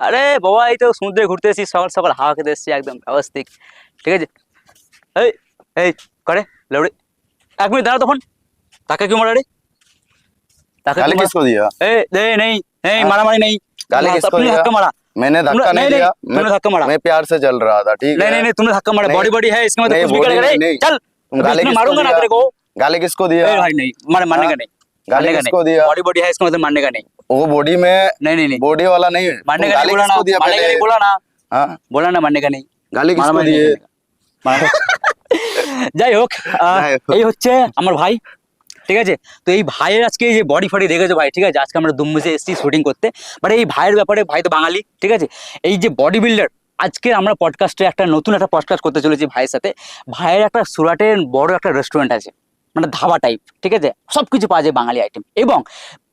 আরে বাবা এই তো সমুদ্রে ঘুরতে এসেছি সকাল সকাল হাওয়া খেতে এসেছি একদম ব্যবস্থিক ঠিক আছে এই এই করে লড়ি এক মিনিট দাঁড়া তখন তাকে কি মারা রে তাকে गाली क्यों मारा? किसको दिया ए दे नहीं नहीं हाँ? मारा मारी नहीं गाली तुमने- किसको तुमने दिया? धक्का मारा मैंने धक्का तुमने- नहीं नहीं, दिया नहीं, तुमने धक्का मारा। मैं प्यार से चल रहा था ठीक नहीं है नहीं नहीं तुमने धक्का मारा नहीं। बॉडी बॉडी है इसके मतलब नहीं, कुछ भी body करेगा नहीं, नहीं नहीं। चल तुम अभी गाली इसमें किसको मारूंगा ना दिया? तेरे को गाली किसको ए दिया भाई नहीं मार मारने हाँ? का नहीं गाली मारने का किसको नहीं दिया? बॉडी बॉडी है इसका मतलब मारने का नहीं वो बॉडी में नहीं नहीं नहीं बॉडी वाला नहीं है मारने तुम का नहीं गाली बोला ना किसको दिया मारने का पहले नहीं बोला ना हाँ बोला ना मारने का नहीं गाली किसको মারামারি दिए নেই, মারামারি- যাই হোক আহ, যাই হোক। এই হচ্ছে আমার ভাই ঠিক আছে তো এই ভাইয়ের আজকে এই যে বডি ফডি দেখেছো ভাই ঠিক আছে আজকে আমরা দুম্বুজে এসেছি শুটিং করতে বাট এই ভাইয়ের ব্যাপারে ভাই তো বাঙালি ঠিক আছে এই যে বডি বিল্ডার আজকে আমরা পডকাস্টে একটা নতুন একটা পডকাস্ট করতে চলেছি ভাইয়ের সাথে ভাইয়ের একটা সুরাটের বড় একটা রেস্টুরেন্ট আছে মানে ধাবা টাইপ ঠিক আছে সব কিছু পাওয়া যায় বাঙালি আইটেম এবং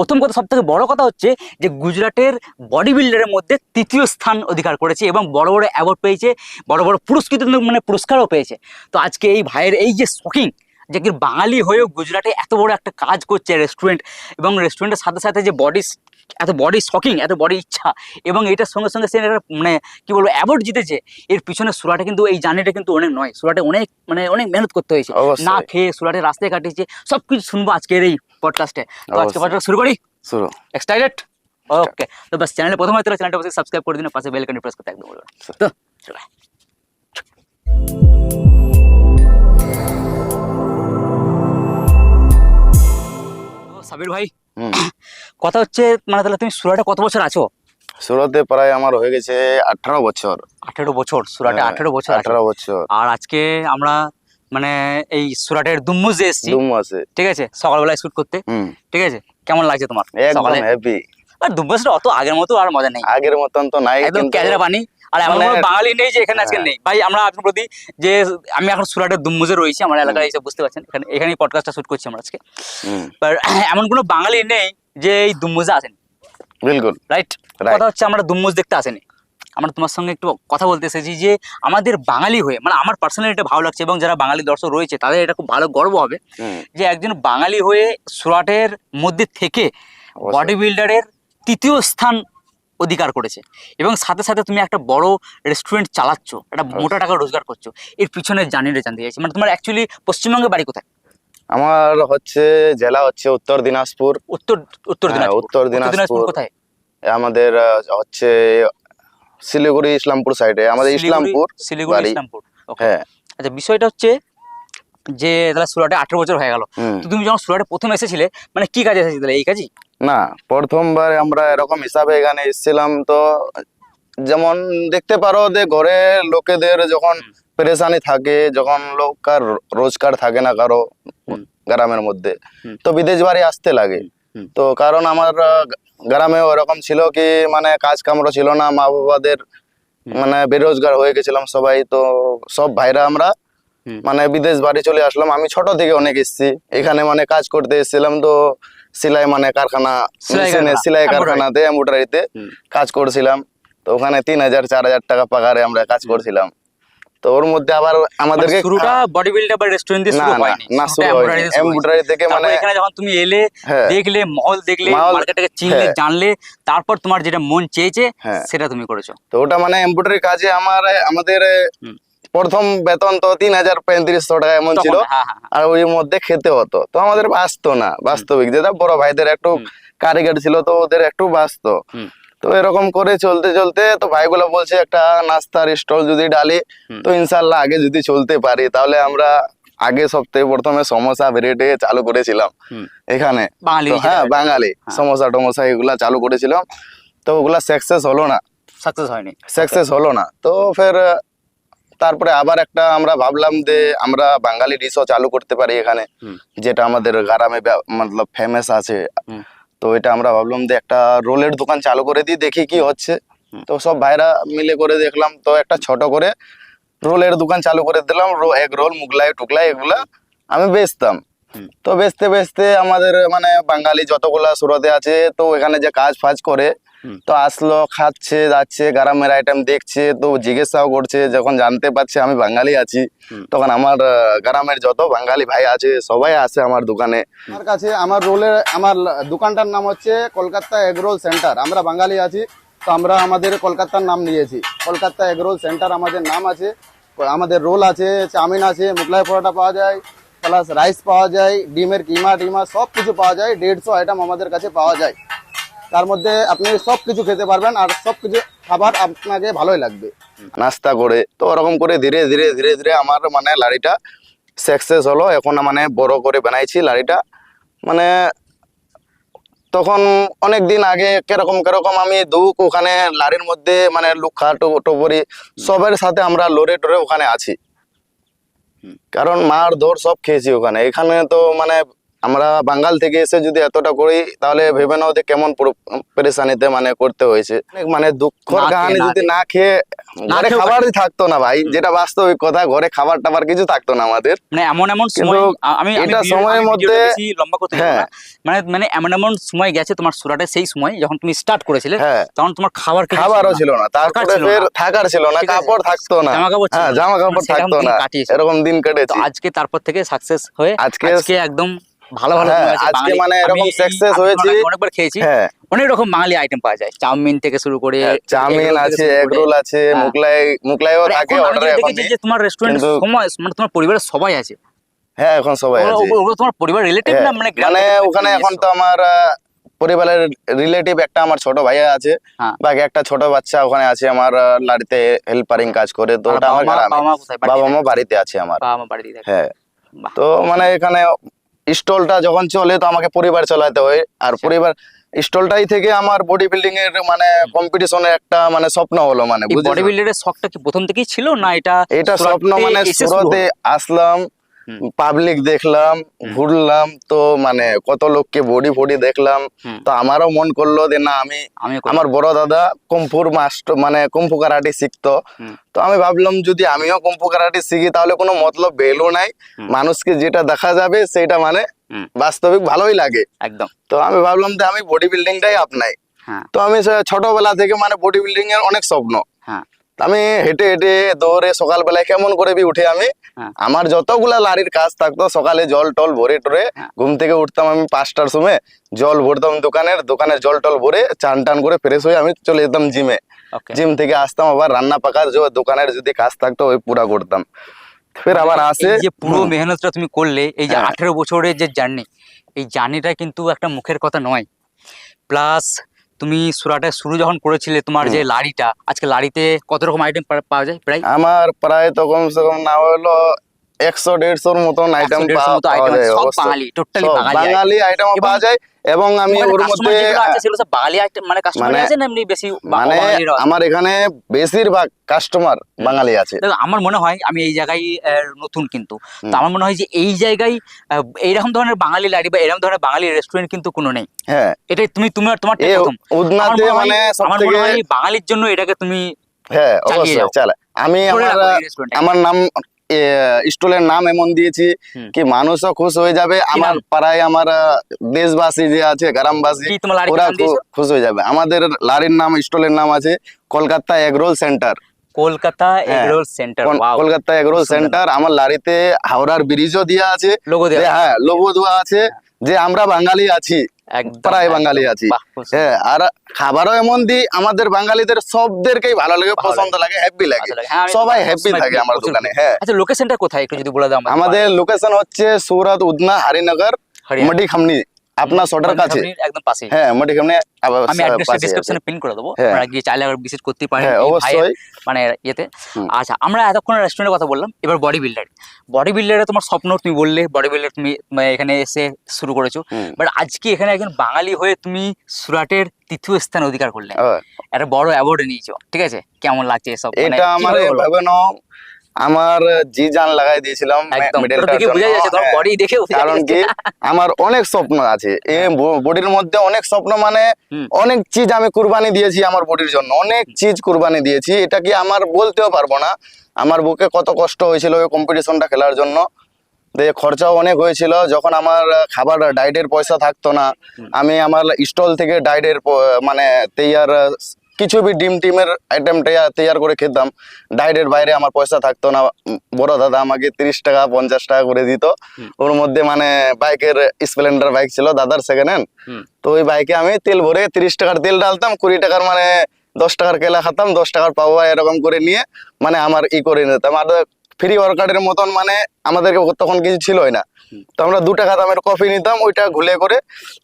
প্রথম কথা সব থেকে বড় কথা হচ্ছে যে গুজরাটের বডি বিল্ডারের মধ্যে তৃতীয় স্থান অধিকার করেছে এবং বড় বড় অ্যাওয়ার্ড পেয়েছে বড় বড় পুরস্কৃত মানে পুরস্কারও পেয়েছে। তো আজকে এই ভাইয়ের এই যে শকিং যে কি বাঙালি হয়েও গুজরাটে এত বড় একটা কাজ করছে রেস্টুরেন্ট এবং রেস্টুরেন্টের সাথে সাথে যে বডি এত বডি শকিং এত বডি ইচ্ছা এবং এটার সঙ্গে সঙ্গে সে মানে কী বলব অ্যাওয়ার্ড জিতেছে এর পিছনে সুরাটে কিন্তু এই জার্নিটা কিন্তু অনেক নয়। সুরাটে অনেক মানে অনেক মেহনত করতে হয়েছে। না খেয়ে সুরাটে রাস্তায় কাটিয়েছে সব কিছু শুনব আজকের এই পডকাস্টে তো আজকে পডকাস্ট শুরু করি? শুরু। এক্সাইটেড ওকে তো বাস চ্যানেলে প্রথমে তাহলে চ্যানেলটা বসে সাবস্ক্রাইব করে দিন পাশে বেল আইকনটি প্রেস করতে একদম বলবেন তো চলো। সাবির ভাই কথা হচ্ছে মানে তাহলে তুমি সুরাটে কত বছর আছো? সুরতে প্রায় আমার হয়ে গেছে আঠারো বছর। আঠেরো বছর সুরাটে হ্যাঁ, আঠেরো বছর আঠারো বছর। আর আজকে আমরা মানে এই সুরাটের দুম্মুজে এসেছি দু মাসে ঠিক আছে? সকালবেলায় শুট করতে ঠিক আছে? কেমন লাগছে তোমার? একদম হ্যাপি আর দুম্বুজটা অত আগের মতো আর মজা নেই। আগের মতন তো নাই একদম ক্যাজরা পানি। আর এমন মানে- কোনো বাঙালি নেই যে এখানে আজকে হ্যাঁ। নেই। ভাই আমরা আপনার প্রতি যে আমি এখন সুরাটের দুম্বুজে রয়েছি আমার এলাকায় এসে বুঝতে পারছেন। এখানে এখানেই পডকাস্টটা শুট করছি আমরা আজকে। এমন কোনো বাঙালি নেই যে এই দুম্বুজে আসেন। বিলকুল। রাইট. কথা হচ্ছে আমরা দুম্বুজ দেখতে আসেনি। আমরা তোমার সঙ্গে একটু কথা বলতে এসেছি যে আমাদের বাঙালি হয়ে মানে আমার পার্সোনালি এটা ভালো লাগছে এবং যারা বাঙালি দর্শক রয়েছে তাদের এটা খুব ভালো গর্ব হবে যে একজন বাঙালি হয়ে সুরাটের মধ্যে থেকে বডি বিল্ডারের তৃতীয় স্থান অধিকার করেছে। এবং সাথে সাথে তুমি একটা বড় রেস্টুরেন্ট চালাচ্ছ একটা মোটা টাকা রোজগার করছ এর পিছনে জানিয়ে জানতে চাইছি। মানে তোমার অ্যাকচুয়ালি পশ্চিমবঙ্গে বাড়ি কোথায়? আমার হচ্ছে জেলা হচ্ছে উত্তর দিনাজপুর। উত্তর উত্তর হ্যাঁ, দিনাজপুর। উত্তর দিনাজপুর। কোথায়? আমাদের হচ্ছে শিলিগুড়ি ইসলামপুর সাইডে আমাদের ইসলামপুর শিলিগুড়ি ইসলামপুর। হ্যাঁ। আচ্ছা বিষয়টা হচ্ছে যে তাহলে সুরাটে আঠেরো বছর হয়ে গেল। তো তুমি যখন সুরাটে প্রথম এসেছিলে মানে কি কাজে এসেছিলে তাহলে এই কাজই? না প্রথমবার আমরা এরকম হিসাবে এখানে এসেছিলাম তো যেমন দেখতে পারো যে ঘরে লোকেদের যখন। পেরেশানি থাকে যখন লোকার রোজগার থাকে না কারও গ্রামের মধ্যে তো বিদেশ বাড়ি আসতে লাগে। তো কারণ আমার গ্রামে ওরকম ছিল কি মানে কাজ কামড়ো ছিল না মা বাবাদের মানে বেরোজগার হয়ে গেছিলাম সবাই তো সব ভাইরা আমরা মানে বিদেশ বাড়ি চলে আসলাম। আমি ছোট থেকে অনেক এসেছি এখানে মানে কাজ করতে এসেছিলাম তো সেলাই মানে কারখানা সেলাই। কারখানাতে এমব্রয়ডারিতে হুম। কাজ করছিলাম। তো ওখানে তিন হাজার চার হাজার টাকা পাকারে আমরা কাজ করছিলাম। তো ওর মধ্যে আবার আমাদেরকে মানে শুরুটা বডি বিল্ডার বা রেস্টুরেন্ট দিয়ে শুরু হয়নি। না শুরু হয়নি। এমব্রয়ডারি থেকে মানে এখানে যখন তুমি এলে হ্যাঁ। দেখলে মহল দেখলে মার্কেটটাকে চিনলে হ্যাঁ। জানলে তারপর তোমার যেটা মন চেয়েছে হ্যাঁ। সেটা তুমি করেছ। তো ওটা মানে এমব্রয়ডারি কাজে আমার আমাদের প্রথম বেতন তো তিন হাজার পঁয়ত্রিশশো টাকা এমন ছিল। আর ওই মধ্যে খেতে হতো। তো আমাদের বাঁচতো না বাস্তবিক। যেটা বড় ভাইদের একটু কারিগর ছিল তো ওদের একটু বাঁচতো। তো এরকম করে চলতে চলতে তো ভাইগুলো বলছে একটা নাস্তার স্টল যদি ডালি তো ইনশাল্লাহ আগে যদি চলতে পারি তাহলে আমরা আগে সপ্তাহে প্রথমে সমোসা ব্রেডে চালু করেছিলাম এখানে। হ্যাঁ বাঙালি। হ্যাঁ। সমোসা টমোসা এগুলা চালু করেছিলাম। তো ওগুলা সাকসেস হলো না। সাকসেস হয়নি। সাকসেস হলো না। তো ফের তারপরে আবার একটা আমরা ভাবলাম যে আমরা বাঙালি ডিশও চালু করতে পারি এখানে। যেটা আমাদের গ্রামে মতলব ফেমাস আছে। তো এটা আমরা ভাবলাম যে একটা রোলের দোকান চালু করে দিই দেখি কি হচ্ছে। তো সব ভাইরা মিলে করে দেখলাম তো একটা ছোট করে রোলের দোকান চালু করে দিলাম এগ এক রোল মুগলাই টুকলাই এগুলা আমি বেচতাম। তো বেচতে বেচতে আমাদের মানে বাঙালি যতগুলা সুরতে আছে তো এখানে যে কাজ ফাজ করে। তো আসলো খাচ্ছে যাচ্ছে গ্রামের আইটেম দেখছে তো জিজ্ঞাসাও করছে যখন জানতে পারছে আমি বাঙালি আছি তখন আমার গ্রামের যত বাঙালি ভাই আছে সবাই আসে আমার দোকানে। আমার কাছে আমার রোলের আমার দোকানটার নাম হচ্ছে কলকাতা এগরোল সেন্টার। আমরা বাঙালি আছি তো আমরা আমাদের কলকাতার নাম নিয়েছি। কলকাতা এগরোল সেন্টার আমাদের নাম আছে আমাদের রোল আছে চাউমিন আছে মোগলাই পরোটা পাওয়া যায় প্লাস রাইস পাওয়া যায় ডিমের কিমা টিমা সব কিছু পাওয়া যায় দেড়শো আইটেম আমাদের কাছে পাওয়া যায়। তার মধ্যে আপনি সব কিছু খেতে পারবেন আর সব কিছু খাবার আপনাকে ভালোই লাগবে। নাস্তা করে তো ওরকম করে ধীরে ধীরে ধীরে ধীরে আমার মানে লাড়িটা সাকসেস হলো। এখন মানে বড় করে বানাইছি লাড়িটা। মানে তখন অনেক দিন আগে কেরকম কীরকম আমি দুক ওখানে লারির মধ্যে মানে লুখা টোপরি সবের সাথে আমরা লড়ে টরে ওখানে আছি। কারণ মার ধর সব খেয়েছি ওখানে। এখানে তো মানে আমরা বাঙ্গাল থেকে এসে যদি এতটা করি তাহলে ভেবে নাও যে কেমন পরেশানিতে মানে করতে হয়েছে। মানে দুঃখ কাহানি যদি না খেয়ে ঘরে খেয়েও থাকতো না ভাই যেটা বাস্তবিক কথা ঘরে খাবার টাবার কিছু থাকতো না আমাদের। মানে এমন এমন সময় আমি আমি এটা সময়ের মধ্যে- লম্বা করতে হ্যাঁ। মানে মানে এমন এমন সময় গেছে তোমার সুরাটে সেই সময় যখন তুমি স্টার্ট করেছিলে হ্যাঁ। তখন তোমার খাবার খাবারও ছিল না। তারপরে ফের থাকার ছিল না কাপড় থাকতো না। জামা কাপড় হ্যাঁ জামা কাপড় থাকতো না। এরকম দিন আজকে তারপর থেকে সাকসেস হয়ে আজকে একদম ভালো ভালো হ্যাঁ, আজকে মানে এরকম আমি হয়েছি। অনেকবার খেয়েছি। হ্যাঁ। অনেক রকম বাঙালি আইটেম পাওয়া যায়। চাউমিন থেকে শুরু করে হ্যাঁ, চাউমিন আছে এগ রোল আছে হ্যাঁ। মুগলাই মুগলাইও থাকে এখন আমি অর্ডার এখন। যে তোমার রেস্টুরেন্টের কিন্তু- সময় মানে তোমার পরিবারের সবাই আছে। হ্যাঁ এখন সবাই আছে। ওগুলো তোমার পরিবার রিলেটিভ হ্যাঁ, না মানে মানে ওখানে এখন তো আমার পরিবারের রিলেটিভ একটা আমার ছোট ভাইয়া আছে। হ্যাঁ। বাকি একটা ছোট বাচ্চা ওখানে আছে আমার লাড়িতে হেল্পারিং কাজ করে। তো ওটা আমার বাবা মা-? বাড়িতে থাকে? আছে আমার। বাড়িতে হ্যাঁ। তো মানে এখানে স্টলটা যখন চলে তো আমাকে পরিবার চালাতে হয় আর আচ্ছা। পরিবার স্টলটাই থেকে আমার বডি বিল্ডিং এর মানে কম্পিটিশন এর একটা মানে স্বপ্ন হলো মানে বডি বিল্ডিং এর শখটা কি প্রথম থেকেই ছিল না এটা এটা স্বপ্ন মানে সুরতে আসলাম। পাবলিক দেখলাম ঘুরলাম তো মানে কত লোককে বডি ফডি দেখলাম তো আমারও মন করল যে না আমি আমি আমার বড় দাদা কুম্ফুর মাস্টার মানে কুম্ফু কারাটি শিখতো। তো আমি ভাবলাম যদি আমিও কুম্ফু কারাটি শিখি তাহলে কোনো মতলব ভ্যালু নাই। মানুষকে যেটা দেখা যাবে সেটা মানে বাস্তবিক ভালোই লাগে। একদম। তো আমি ভাবলাম যে আমি বডি বিল্ডিংটাই আপনাই। হ্যাঁ। তো আমি ছোটবেলা থেকে মানে বডি বিল্ডিং এর অনেক স্বপ্ন। হ্যাঁ। আমি হেঁটে হেঁটে দৌড়ে সকালবেলায় কেমন করে বি উঠে আমি হ্যাঁ। আমার যতগুলা লারির কাজ থাকতো সকালে জল টল ভরে টরে হ্যাঁ। ঘুম থেকে উঠতাম আমি পাঁচটার সময় জল ভরতাম দোকানের দোকানের জল টল ভরে চান টান করে ফ্রেশ হয়ে আমি চলে যেতাম জিমে জিম থেকে আসতাম আবার রান্না পাকার যে দোকানের যদি কাজ থাকতো ওই পুরা করতাম ফের আবার আসে যে পুরো মেহনতটা তুমি করলে এই যে হ্যাঁ। আঠেরো বছরের যে জার্নি এই জার্নিটা কিন্তু একটা মুখের কথা নয় প্লাস তুমি সুরাটা শুরু যখন করেছিলে তোমার যে লাড়িটা আজকে লাড়িতে কত রকম আইটেম পাওয়া যায় প্রায়? আমার প্রায় তখন সেরকম কম না হলো একশো দেড়শোর মতন আইটেম 100 পাওয়া মতো পাওয়া item আছে, যায় সব অবশ্য। বাঙালি আইটেম পাওয়া যায় এবং আমি মানে ওর মধ্যে মানে কাস্টমার মানে- আছে এমনি বেশি মানে আমার এখানে বেশিরভাগ কাস্টমার বাঙালি আছে। আমার মনে হয় আমি এই জায়গায় নতুন কিন্তু। তো আমার মনে হয় যে এই জায়গায় এইরকম ধরনের বাঙালি লাড়ি বা এরকম ধরনের বাঙালি রেস্টুরেন্ট কিন্তু কোনো নেই। হ্যাঁ। এটাই তুমি তুমি তোমার উদনাতে মানে আমার মনে হয় বাঙালির জন্য এটাকে তুমি হ্যাঁ অবশ্যই। চালা। আমি। আমার নাম স্টলের নাম এমন দিয়েছি কি মানুষও খুশ হয়ে যাবে। আমার পাড়ায় আমার দেশবাসী যে আছে গ্রামবাসী ওরা খুশ হয়ে যাবে। আমাদের লারির নাম স্টলের নাম আছে কলকাতা এগরোল সেন্টার। কলকাতা হ্যাঁ। Egg roll centre Kolkata egg roll centre আমার লারিতে হাওড়ার ব্রিজও দেওয়া আছে। হ্যাঁ লোগো দেওয়া আছে। যে আমরা বাঙালি আছি। প্রায় বাঙালি আছি। হ্যাঁ আর খাবারও এমন দি আমাদের বাঙালিদের সবদেরকেই ভালো লাগে পছন্দ লাগে। হ্যাপি লাগে। হ্যাঁ, সবাই হ্যাপি থাকে আমার দোকানে হ্যাঁ। আচ্ছা লোকেশনটা কোথায়? একটু যদি বলে দাও আমাদের। আমাদের লোকেশন হচ্ছে সৌরাত উদনা হরিনগর মডি খামনি আপনার কাছে। একদম পাশে হ্যাঁ খামনি আবার আমি অ্যাড্রেসটা ডেসক্রিপশনে পিন করে দেবো। হ্যাঁ। আপনারা গিয়ে চাইলে ভিজিট করতে পারেন হ্যাঁ অবশ্যই। মানে ইয়েতে। আচ্ছা আমরা এতক্ষণ রেস্টুরেন্টের কথা বললাম এবার বডি বিল্ডার বডি বিল্ডারে তোমার স্বপ্ন তুমি বললে বডি বিল্ডার তুমি মানে এখানে এসে শুরু করেছ। বাট আজকে এখানে একজন বাঙালি হয়ে তুমি সুরাটের তৃতীয় স্থান অধিকার করলে। হ্যাঁ। একটা বড় অ্যাওয়ার্ড নিয়েছো ঠিক আছে? কেমন লাগছে এসব? মানে এটা আমার আমার জি জান লাগাই দিয়েছিলাম হ্যাঁ। কারণ কি আমার অনেক স্বপ্ন আছে। এ বডির মধ্যে অনেক স্বপ্ন মানে অনেক চিজ আমি কুরবানি দিয়েছি আমার বডির জন্য। অনেক চিজ কুরবানি দিয়েছি। এটা কি আমার বলতেও পারব না। আমার বুকে কত কষ্ট হয়েছিল ওই কম্পিটিশনটা খেলার জন্য। দিয়ে খরচাও অনেক হয়েছিল। যখন আমার খাবার ডায়েটের পয়সা থাকতো না আমি আমার স্টল থেকে ডায়েটের মানে তৈয়ার কিছু বি ডিম টিমের আইটেম তৈয়ার করে খেতাম। ডায়েটের বাইরে আমার পয়সা থাকতো না। বড় দাদা আমাকে তিরিশ টাকা পঞ্চাশ টাকা করে দিত। ওর মধ্যে মানে বাইকের স্প্লেন্ডার বাইক ছিল দাদার সেকেন্ড হ্যান্ড তো ওই বাইকে আমি তেল ভরে তিরিশ টাকার তেল ডালতাম কুড়ি টাকার মানে দশ টাকার কেলা খাতাম দশ টাকার পাওয়া এরকম করে নিয়ে মানে আমার ই করে নিতাম। আর ফ্রি ওয়ার্কারের মতন মানে আমাদেরকে তখন কিছু ছিলই না। তো আমরা দু টাকা দামের কফি নিতাম ওইটা ঘুলে করে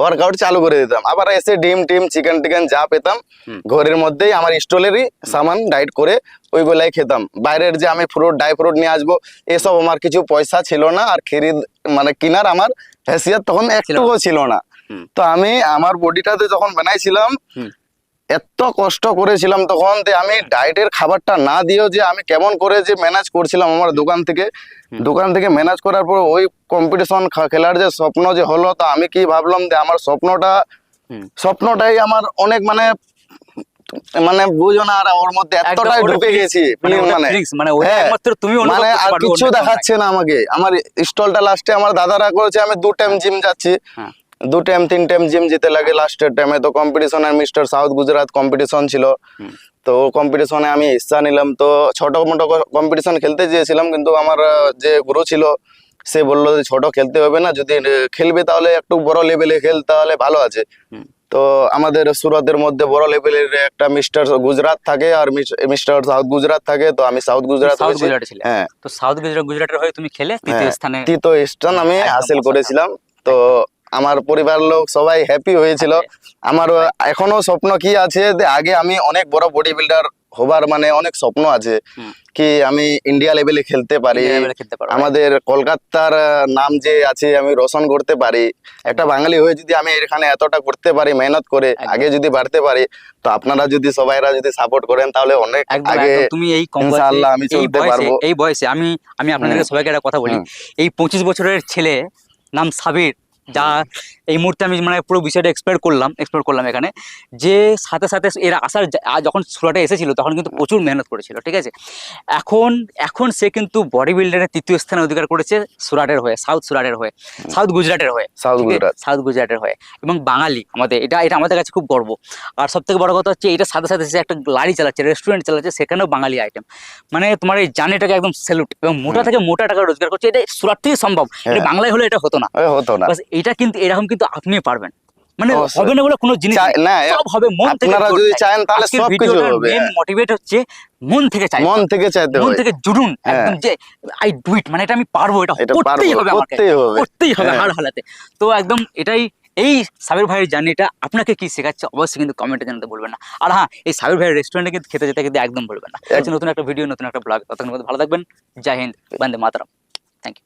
ওয়ার্কআউট চালু করে দিতাম। আবার এসে ডিম টিম চিকেন টিকেন যা পেতাম ঘরের মধ্যেই আমার স্টলেরই সামান ডাইট করে ওইগুলাই খেতাম। বাইরের যে আমি ফ্রুট ড্রাই ফ্রুট নিয়ে আসব এসব আমার কিছু পয়সা ছিল না আর খেরিদ মানে কিনার আমার হেসিয়াত তখন একটুও ছিল না। তো আমি আমার বডিটাতে যখন বানাইছিলাম। এত কষ্ট করেছিলাম তখন যে আমি ডায়েটের খাবারটা না দিয়েও যে আমি কেমন করে যে ম্যানেজ করছিলাম আমার দোকান থেকে। দোকান থেকে ম্যানেজ করার পর ওই কম্পিটিশন খেলার যে স্বপ্ন যে হলো তো আমি কি ভাবলাম যে আমার স্বপ্নটা স্বপ্নটাই আমার অনেক মানে মানে বুঝো না আর ওর মধ্যে এতটাই ঢুকে গেছি। মানে মানে মানে ওটা হ্যাঁ, তুমি মানে আর কিছু দেখাচ্ছে না আমাকে। আমার স্টলটা লাস্টে আমার দাদারা করেছে আমি দু টাইম জিম যাচ্ছি। হ্যাঁ। দু টাইম তিন টাইম জিম জিতে লাগে। লাস্টের টাইমে তো কম্পিটিশন আর মিস্টার সাউথ গুজরাট কম্পিটিশন ছিল। তো কম্পিটিশনে আমি হিস্সা নিলাম। তো ছোট মোটো কম্পিটিশন খেলতে চেয়েছিলাম কিন্তু আমার যে গুরু ছিল সে বলল যে ছোট খেলতে হবে না যদি খেলবে তাহলে একটু বড় লেভেলে খেল তাহলে ভালো আছে। তো আমাদের সুরতের মধ্যে বড় লেভেলের একটা মিস্টার গুজরাট থাকে আর মিস্টার সাউথ গুজরাট থাকে তো আমি সাউথ গুজরাট হ্যাঁ। তো সাউথ গুজরাট গুজরাটের হয়ে তুমি খেলে? তৃতীয় হ্যাঁ, স্থানে তৃতীয় স্থান আমি হাসিল করেছিলাম। তো আমার পরিবার লোক সবাই হ্যাপি হয়েছিল। আমার এখনও স্বপ্ন কি আছে যে আগে আমি অনেক বড় বডি বিল্ডার হবার মানে অনেক স্বপ্ন আছে কি আমি ইন্ডিয়া লেভেলে খেলতে পারি। আমাদের কলকাতার নাম যে আছে আমি রোশন করতে পারি। একটা বাঙালি হয়ে যদি আমি এখানে এতটা করতে পারি মেহনত করে আগে যদি বাড়তে পারি তো আপনারা যদি সবাইরা যদি সাপোর্ট করেন তাহলে অনেক আগে তুমি এই ইনশাআল্লাহ আমি চলতে পারব। এই বয়সে আমি আমি আপনাদেরকে হুম। সবাইকে একটা কথা বলি। এই পঁচিশ বছরের ছেলে নাম সাবির যা এই মুহূর্তে আমি মানে পুরো বিষয়টা এক্সপ্লোর করলাম এক্সপ্লোর করলাম এখানে। যে সাথে সাথে এর আসার যখন সুরাটে এসেছিল তখন কিন্তু প্রচুর মেহনত করেছিল ঠিক আছে? এখন এখন সে কিন্তু বডি বিল্ডারের তৃতীয় স্থানে অধিকার করেছে সুরাটের হয়ে সাউথ সুরাটের হয়ে সাউথ গুজরাটের হয়ে সাউথ গুজরাট। সাউথ গুজরাটের হয়ে এবং বাঙালি আমাদের এটা এটা আমাদের কাছে খুব গর্ব। আর সব থেকে বড় কথা হচ্ছে এটার সাথে সাথে সে একটা গাড়ি চালাচ্ছে রেস্টুরেন্ট চালাচ্ছে সেখানেও বাঙালি আইটেম মানে তোমার এই জার্নিটাকে একদম স্যালুট এবং মোটা থেকে মোটা টাকা রোজগার করছে এটা সুরাট থেকে সম্ভব। এটা হ্যাঁ। বাংলায় হলে এটা হতো না। হতো না। এটা কিন্তু এরকম কিন্তু আপনি পারবেন। মানে হবে না বলে কোনো জিনিস। না সব হবে মন থেকে আপনারা যদি চান তাহলে সবকিছু ভিডিওটার হবে। মেন মোটিভেট হচ্ছে মন থেকে চাই মন থেকে চাইতে হবে। মন থেকে জুড়ুন হ্যাঁ। একদম যে আই ডু ইট মানে এটা আমি পারব এটা করতেই হবে আমাকে। করতেই হবে। করতেই হবে হ্যাঁ। হার হালাতে। তো একদম এটাই এই সাবির ভাইয়ের জার্নিটা আপনাকে কি শেখাচ্ছে অবশ্যই কিন্তু কমেন্টে জানাতে বলবেন না। আর হ্যাঁ এই সাবির ভাইয়ের রেস্টুরেন্টে কিন্তু খেতে যেতে কিন্তু একদম বলবেন না। ঠিক নতুন একটা ভিডিও নতুন একটা ব্লগ ততক্ষণ ভালো থাকবেন। জয় হিন্দ বন্দে মাতরম। Thank you